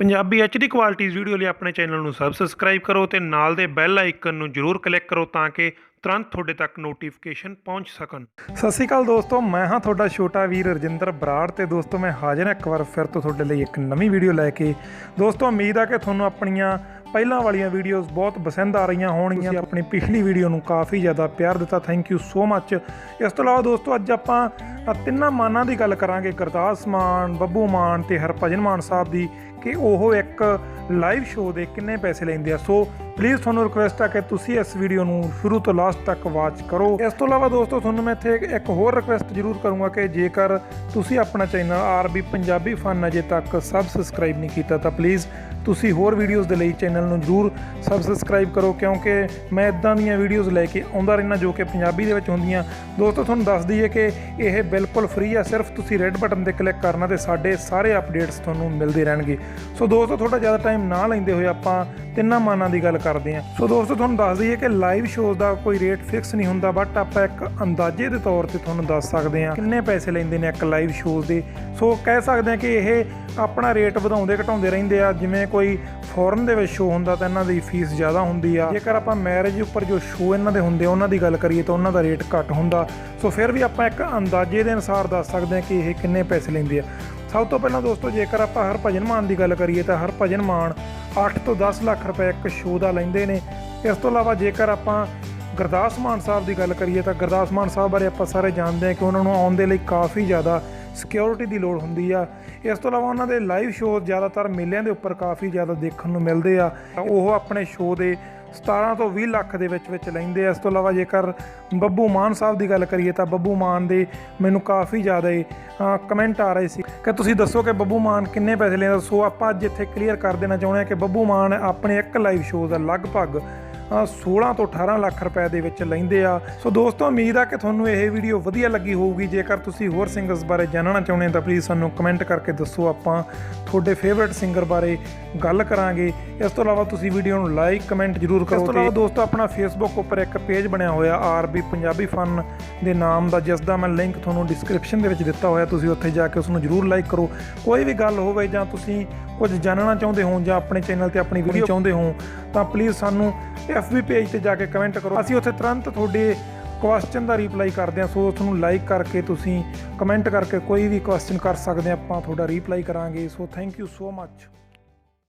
Punjabi HD quality video ਲਈ ਆਪਣੇ channel ਨੂੰ ਸਬਸਕ੍ਰਾਈਬ ਕਰੋ ਤੇ ਨਾਲ ਦੇ ਬੈਲ ਆਈਕਨ ਨੂੰ ਜਰੂਰ ਕਲਿੱਕ ਕਰੋ ਤਾਂ ਕਿ ਤੁਰੰਤ ਤੁਹਾਡੇ ਤੱਕ ਨੋਟੀਫਿਕੇਸ਼ਨ ਪਹੁੰਚ ਸਕਣ। ਸਤਿ ਸ਼੍ਰੀ ਅਕਾਲ ਦੋਸਤੋ ਮੈਂ ਹਾਂ ਤੁਹਾਡਾ ਛੋਟਾ ਵੀਰ ਰਜਿੰਦਰ ਬਰਾੜ ਤੇ ਦੋਸਤੋ ਮੈਂ ਹਾਜ਼ਰ ਹਾਂ ਇੱਕ ਵਾਰ ਫਿਰ ਤੋਂ ਤੁਹਾਡੇ ਲਈ ਇੱਕ ਨਵੀਂ ਵੀਡੀਓ ਲੈ ਕੇ। ਦੋਸਤੋ ਉਮੀਦ ਆ ਕਿ ਤੁਹਾਨੂੰ ਆਪਣੀਆਂ ਪਹਿਲਾਂ ਵਾਲੀਆਂ ਵੀਡੀਓਜ਼ ਬਹੁਤ ਪਸੰਦ ਆ ਰਹੀਆਂ ਹੋਣਗੀਆਂ। ਆਪਣੀ ਪਿਛਲੀ ਵੀਡੀਓ ਨੂੰ ਕਾਫੀ ਜ਼ਿਆਦਾ ਪਿਆਰ ਦਿੱਤਾ। ਥੈਂਕ ਯੂ ਸੋ ਮੱਚ ਇਸ ਤੋਂ ਇਲਾਵਾ ਦੋਸਤੋ ਅੱਜ ਆਪਾਂ ਅ, ਤਿੰਨਾਂ ਮਾਨਾਂ ਦੀ ਗੱਲ ਕਰਾਂਗੇ। ਗੁਰਦਾਸ ਮਾਨ ਬੱਬੂ ਮਾਨ ਤੇ ਹਰਭਜਨ ਮਾਨ ਸਾਹਿਬ ਦੀ ਕਿ ਉਹ ਇੱਕ ਲਾਈਵ ਸ਼ੋਅ ਦੇ ਕਿੰਨੇ ਪੈਸੇ ਲੈਂਦੇ ਆ। ਸੋ ਪਲੀਜ਼ ਤੁਹਾਨੂੰ ਰਿਕੁਐਸਟ ਆ ਕਿ ਤੁਸੀਂ ਇਸ ਵੀਡੀਓ ਨੂੰ ਸ਼ੁਰੂ ਤੋਂ ਲਾਸਟ ਤੱਕ ਵਾਚ ਕਰੋ। ਇਸ ਤੋਂ ਇਲਾਵਾ ਦੋਸਤੋ ਤੁਹਾਨੂੰ ਮੈਂ ਇੱਥੇ ਇੱਕ ਹੋਰ ਰਿਕੁਐਸਟ ਜ਼ਰੂਰ ਕਰੂੰਗਾ ਕਿ ਜੇਕਰ ਤੁਸੀਂ ਆਪਣਾ ਚੈਨਲ ਆਰਬੀ ਪੰਜਾਬੀ ਫਨ ਅਜੇ ਤੱਕ ਸਬਸਕ੍ਰਾਈਬ ਨਹੀਂ ਕੀਤਾ ਤਾਂ ਪਲੀਜ਼ ਤੁਸੀਂ ਹੋਰ ਵੀਡੀਓਜ਼ ਦੇ ਲਈ ਚੈਨਲ ਨੂੰ ਜਰੂਰ ਸਬਸਕ੍ਰਾਈਬ ਕਰੋ ਕਿਉਂਕਿ ਮੈਂ ਇਦਾਂ ਦੀਆਂ ਵੀਡੀਓਜ਼ ਲੈ ਕੇ ਆਉਂਦਾ ਰਹਿਣਾ ਜੋ ਕਿ ਪੰਜਾਬੀ ਦੇ ਵਿੱਚ ਹੁੰਦੀਆਂ। ਦੋਸਤੋ ਤੁਹਾਨੂੰ ਦੱਸ ਦਈਏ ਕਿ ਇਹ ਬਿਲਕੁਲ ਫ੍ਰੀ ਆ। ਸਿਰਫ ਤੁਸੀਂ ਰੈੱਡ ਬਟਨ ਤੇ ਕਲਿੱਕ ਕਰਨਾ ਤੇ ਸਾਡੇ ਸਾਰੇ ਅਪਡੇਟਸ ਤੁਹਾਨੂੰ ਮਿਲਦੇ ਰਹਿਣਗੇ। ਸੋ ਦੋਸਤੋ ਥੋੜਾ ਜ਼ਿਆਦਾ ਟਾਈਮ ਨਾ ਲੈਂਦੇ ਹੋਏ ਆਪਾਂ ਤਿੰਨਾਂ ਮਾਨਾਂ ਦੀ ਗੱਲ ਕਰਦੇ ਹਾਂ। ਸੋ ਦੋਸਤੋ, ਤੁਹਾਨੂੰ ਦੱਸ ਦਈਏ ਕਿ ਲਾਈਵ ਸ਼ੋਜ਼ ਦਾ ਕੋਈ ਰੇਟ ਫਿਕਸ ਨਹੀਂ ਹੁੰਦਾ ਬਟ ਆਪਾਂ ਇੱਕ ਅੰਦਾਜ਼ੇ ਦੇ ਤੌਰ ਤੇ ਤੁਹਾਨੂੰ ਦੱਸ ਸਕਦੇ ਹਾਂ ਕਿੰਨੇ ਪੈਸੇ ਲੈਂਦੇ ਨੇ ਇੱਕ ਲਾਈਵ ਸ਼ੋਜ਼ ਦੇ। ਸੋ ਕਹਿ ਸਕਦੇ ਹਾਂ ਕਿ ਇਹ ਆਪਣਾ ਰੇਟ ਵਧਾਉਂਦੇ ਘਟਾਉਂਦੇ ਰਹਿੰਦੇ ਆ, ਜਿਵੇਂ ਕੋਈ ਫੋਰਨ ਦੇ ਵਿੱਚ ਸ਼ੋਅ ਹੁੰਦਾ ਤਾਂ ਇਹਨਾਂ ਦੀ ਫੀਸ ਜ਼ਿਆਦਾ ਹੁੰਦੀ ਆ। ਜੇਕਰ ਆਪਾਂ ਮੈਰਿਜ ਉੱਪਰ ਜੋ ਸ਼ੋਅ ਇਹਨਾਂ ਦੇ ਹੁੰਦੇ ਉਹਨਾਂ ਦੀ ਗੱਲ ਕਰੀਏ ਤਾਂ ਉਹਨਾਂ ਦਾ ਰੇਟ ਘੱਟ ਹੁੰਦਾ। ਸੋ ਫਿਰ ਵੀ ਆਪਾਂ ਇੱਕ ਅੰਦਾਜ਼ੇ ਦੇ ਅਨੁਸਾਰ ਦੱਸ ਸਕਦੇ ਹਾਂ ਕਿ ਇਹ ਕਿੰਨੇ ਪੈਸੇ ਲੈਂਦੇ ਆ। ਸਭ ਤੋਂ ਪਹਿਲਾਂ ਦੋਸਤੋ, ਜੇਕਰ ਆਪਾਂ ਹਰਭਜਨ ਮਾਨ ਦੀ ਗੱਲ ਕਰੀਏ ਤਾਂ ਹਰਭਜਨ ਮਾਨ 8 ਤੋਂ 10 ਲੱਖ ਰੁਪਏ ਇੱਕ ਸ਼ੋਅ ਦਾ ਲੈਂਦੇ ਨੇ। ਇਸ ਤੋਂ ਇਲਾਵਾ ਜੇਕਰ ਆਪਾਂ ਗੁਰਦਾਸ ਮਾਨ ਸਾਹਿਬ ਦੀ ਗੱਲ ਕਰੀਏ ਤਾਂ ਗੁਰਦਾਸ ਮਾਨ ਸਾਹਿਬ ਬਾਰੇ ਆਪਾਂ ਸਾਰੇ ਜਾਣਦੇ ਹਾਂ ਕਿ ਉਹਨਾਂ ਨੂੰ ਆਉਣ ਦੇ ਲਈ ਕਾਫੀ ਜ਼ਿਆਦਾ ਸਿਕਿਉਰਿਟੀ ਦੀ ਲੋੜ ਹੁੰਦੀ ਆ। ਇਸ ਤੋਂ ਇਲਾਵਾ ਉਹਨਾਂ ਦੇ ਲਾਈਵ ਸ਼ੋਅ ਜ਼ਿਆਦਾਤਰ ਮੇਲਿਆਂ ਦੇ ਉੱਪਰ ਕਾਫੀ ਜ਼ਿਆਦਾ ਦੇਖਣ ਨੂੰ ਮਿਲਦੇ ਆ। ਉਹ ਆਪਣੇ ਸ਼ੋਅ ਦੇ 17 ਤੋਂ 20 ਲੱਖ ਦੇ ਵਿੱਚ ਵਿੱਚ ਲੈਂਦੇ ਆ। ਇਸ ਤੋਂ ਇਲਾਵਾ ਜੇਕਰ ਬੱਬੂ ਮਾਨ ਸਾਹਿਬ ਦੀ ਗੱਲ ਕਰੀਏ ਤਾਂ ਬੱਬੂ ਮਾਨ ਦੇ ਮੈਨੂੰ ਕਾਫੀ ਜ਼ਿਆਦਾ ਕਮੈਂਟ ਆ ਰਹੇ ਸੀ। ਕਿ ਤੁਸੀਂ ਦੱਸੋ ਕਿ ਬੱਬੂ ਮਾਨ ਕਿੰਨੇ ਪੈਸੇ ਲੈਂਦਾ? ਸੋ ਆਪਾਂ ਅੱਜ ਇੱਥੇ ਕਲੀਅਰ ਕਰ ਦੇਣਾ ਚਾਹੁੰਦੇ ਹਾਂ ਕਿ ਬੱਬੂ ਮਾਨ ਆਪਣੇ ਇੱਕ ਲਾਈਵ ਸ਼ੋਅ ਦਾ ਲਗਭਗ 16 ਤੋਂ 18 ਲੱਖ ਰੁਪਏ ਦੇ ਵਿੱਚ ਲੈਂਦੇ ਆ। ਸੋ ਦੋਸਤੋ ਉਮੀਦ ਆ ਕਿ ਤੁਹਾਨੂੰ ਇਹ ਵੀਡੀਓ ਵਧੀਆ ਲੱਗੀ ਹੋਊਗੀ। ਜੇਕਰ ਤੁਸੀਂ ਹੋਰ ਸਿੰਗਰਸ ਬਾਰੇ ਜਾਣਨਾ ਚਾਹੁੰਦੇ ਹੋ ਤਾਂ ਪਲੀਜ਼ ਸਾਨੂੰ ਕਮੈਂਟ ਕਰਕੇ ਦੱਸੋ। ਆਪਾਂ ਤੁਹਾਡੇ ਫੇਵਰਿਟ ਸਿੰਗਰ ਬਾਰੇ ਗੱਲ ਕਰਾਂਗੇ। ਇਸ ਤੋਂ ਇਲਾਵਾ ਤੁਸੀਂ ਵੀਡੀਓ ਨੂੰ ਲਾਈਕ ਕਮੈਂਟ ਜਰੂਰ ਕਰੋ ਇਸ ਤੋਂ ਇਲਾਵਾ ਦੋਸਤੋ ਆਪਣਾ ਫੇਸਬੁੱਕ ਉੱਪਰ ਇੱਕ ਪੇਜ ਬਣਿਆ ਹੋਇਆ ਆਰਬੀ ਪੰਜਾਬੀ ਫਨ ਦੇ ਨਾਮ ਦਾ ਜਿਸ ਦਾ ਮੈਂ ਲਿੰਕ ਤੁਹਾਨੂੰ ਡਿਸਕ੍ਰਿਪਸ਼ਨ ਦੇ ਵਿੱਚ ਦਿੱਤਾ ਹੋਇਆ। ਤੁਸੀਂ ਉੱਥੇ ਜਾ ਕੇ ਉਸ ਨੂੰ ਜਰੂਰ ਲਾਈਕ ਕਰੋ। ਕੋਈ ਵੀ ਗੱਲ ਹੋਵੇ ਜਾਂ ਤੁਸੀਂ ਕੁਝ ਜਾਣਨਾ ਚਾਹੁੰਦੇ ਹੋ ਜਾਂ ਆਪਣੇ ਚੈਨਲ ਤੇ ਆਪਣੀ ਵੀਡੀਓ ਚਾਹੁੰਦੇ ਹੋ ਤਾਂ ਪਲੀਜ਼ ਸਾਨੂੰ FB ਪੇਜ ਤੇ ਜਾ ਕੇ ਕਮੈਂਟ ਕਰੋ। ਅਸੀਂ ਉੱਥੇ ਤੁਰੰਤ ਤੁਹਾਡੇ ਕੁਐਸਚਨ ਦਾ ਰਿਪਲਾਈ ਕਰਦੇ ਹਾਂ। ਸੋ ਉਸ ਨੂੰ ਲਾਈਕ ਕਰਕੇ ਤੁਸੀਂ ਕਮੈਂਟ ਕਰਕੇ ਕੋਈ ਵੀ ਕੁਐਸਚਨ ਕਰ ਸਕਦੇ ਹਾਂ, ਆਪਾਂ ਤੁਹਾਡਾ ਰਿਪਲਾਈ ਕਰਾਂਗੇ। So thank you so much